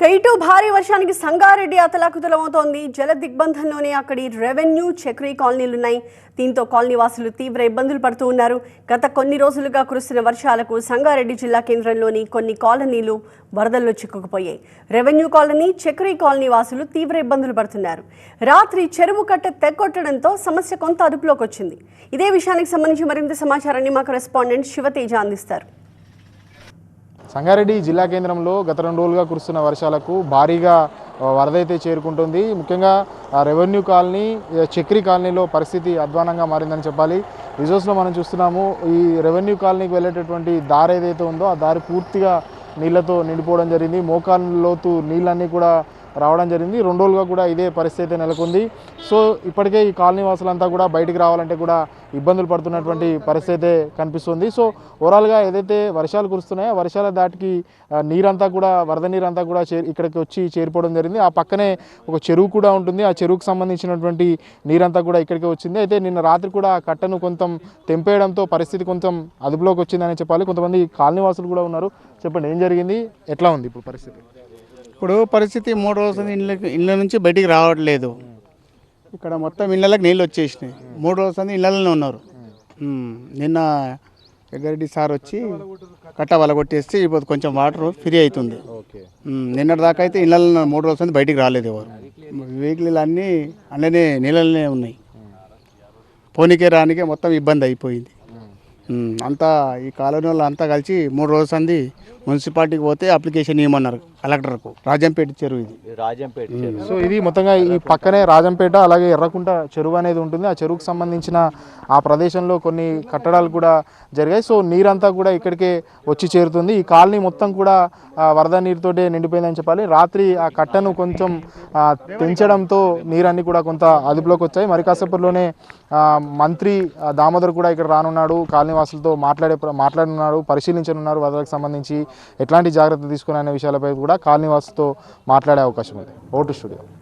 ఇక భారీ వర్షానికి సంగారెడ్డి అతలాకుతలమవుతోంది. జల దిగ్బంధంలోనే అక్కడి రెవెన్యూ చక్రీ కాలనీలున్నాయి. దీంతో కాలనీ వాసులు తీవ్ర ఇబ్బందులు పడుతూ ఉన్నారు. గత కొన్ని రోజులుగా కురుస్తున్న వర్షాలకు సంగారెడ్డి జిల్లా కేంద్రంలోని కొన్ని కాలనీలు వరదల్లో చిక్కుకుపోయాయి. రెవెన్యూ కాలనీ చక్రీ కాలనీ వాసులు తీవ్ర ఇబ్బందులు పడుతున్నారు. రాత్రి చెరువు కట్ట తెగొట్టడంతో సమస్య కొంత అదుపులోకి వచ్చింది ఇదే విషయానికి సంబంధించి మరింత సమాచారాన్ని మాకు రెస్పాండెంట్ శివతేజ అందిస్తారు. సంగారెడ్డి జిల్లా కేంద్రంలో గత రెండు రోజులుగా కురుస్తున్న వర్షాలకు భారీగా వరదైతే వరద అయితే చేరుకుంటుంది. ముఖ్యంగా ఆ, రెవెన్యూ కాలనీ చక్రి కాలనీలో పరిస్థితి అధ్వానంగా మారిందని చెప్పాలి. రిజోర్స్లో మనం చూస్తున్నాము ఈ రెవెన్యూ కాలనీకి వెళ్ళేటటువంటి దారి ఏదైతే ఉందో ఆ దారి పూర్తిగా నీళ్ళతో నిండిపోవడం జరిగింది. మోకాళ్ళ లోతు నీళ్ళన్నీ కూడా రావడం జరిగింది. రెండు రోజులుగా కూడా ఇదే పరిస్థితి అయితే నెలకొంది. సో ఇప్పటికే ఈ కాలనీ వాసులంతా కూడా బయటికి రావాలంటే కూడా ఇబ్బందులు పడుతున్నటువంటి పరిస్థితి అయితే కనిపిస్తుంది. సో ఓవరాల్గా ఏదైతే వర్షాలు కురుస్తున్నాయో వర్షాల దాటికి నీరంతా కూడా వరద నీరంతా కూడా చే ఇక్కడికి వచ్చి చేరిపోవడం జరిగింది. ఆ పక్కనే ఒక చెరువు కూడా ఉంటుంది. ఆ చెరువుకు సంబంధించినటువంటి నీరంతా కూడా ఇక్కడికి వచ్చింది. అయితే నిన్న రాత్రి కూడా కట్టను కొంచెం తెంపేయడంతో పరిస్థితి కొంచెం అదుపులోకి వచ్చిందని చెప్పాలి. కొంతమంది కాలనీ వాసులు కూడా ఉన్నారు. చెప్పండి ఏం జరిగింది? ఎట్లా ఉంది ఇప్పుడు పరిస్థితి? ఇప్పుడు పరిస్థితి మూడు రోజులు ఇళ్ళ ఇళ్ళ నుంచి బయటికి రావట్లేదు. ఇక్కడ మొత్తం ఇళ్ళకి నీళ్ళు వచ్చేసినాయి. మూడు రోజులు ఇళ్ళలోనే ఉన్నారు. నిన్న పెద్దారెడ్డి సార్ వచ్చి కట్ట వల కొట్టేస్తే ఇప్పుడు కొంచెం వాటర్ ఫ్రీ అవుతుంది. నిన్నటి దాకా అయితే ఇళ్ళలో మూడు రోజులు బయటికి రాలేదు ఎవరు. వెహికల్ అన్నీ అందులోనే నీళ్ళలోనే ఉన్నాయి. పోనీకే రానికే మొత్తం ఇబ్బంది అయిపోయింది. అంతా ఈ కాలనీ వాళ్ళు అంతా కలిసి మూడు రోజులు సంది మున్సిపాలిటీకి పోతే అప్లికేషన్ ఇవ్వమన్నారు. కలెక్టర్కు రాజంపేట చెరువు ఇది. రాజంపేట సో ఇది మొత్తంగా ఈ పక్కనే రాజంపేట అలాగే ఎర్రకుంట చెరువు అనేది ఉంటుంది. ఆ చెరువుకు సంబంధించిన ఆ ప్రదేశంలో కొన్ని కట్టడాలు కూడా జరిగాయి. సో నీరంతా కూడా ఇక్కడికే వచ్చి చేరుతుంది. ఈ కాలనీ మొత్తం కూడా వరద నీరుతోటే నిండిపోయిందని చెప్పాలి. రాత్రి ఆ కట్టను కొంచెం తెంచడంతో నీరన్నీ కూడా కొంత అదుపులోకి వచ్చాయి. మరి కాసేపట్లోనే మంత్రి దామోదర్ కూడా ఇక్కడ రానున్నాడు. కాలనీ వాసులతో మాట్లాడే మాట్లాడనున్నారు పరిశీలించనున్నారు వరదలకు సంబంధించి ఎట్లాంటి జాగ్రత్త తీసుకునే విషయాలపై కూడా కూడా వాసులతో మాట్లాడే అవకాశం ఉంది. ఓటు స్టూడియో.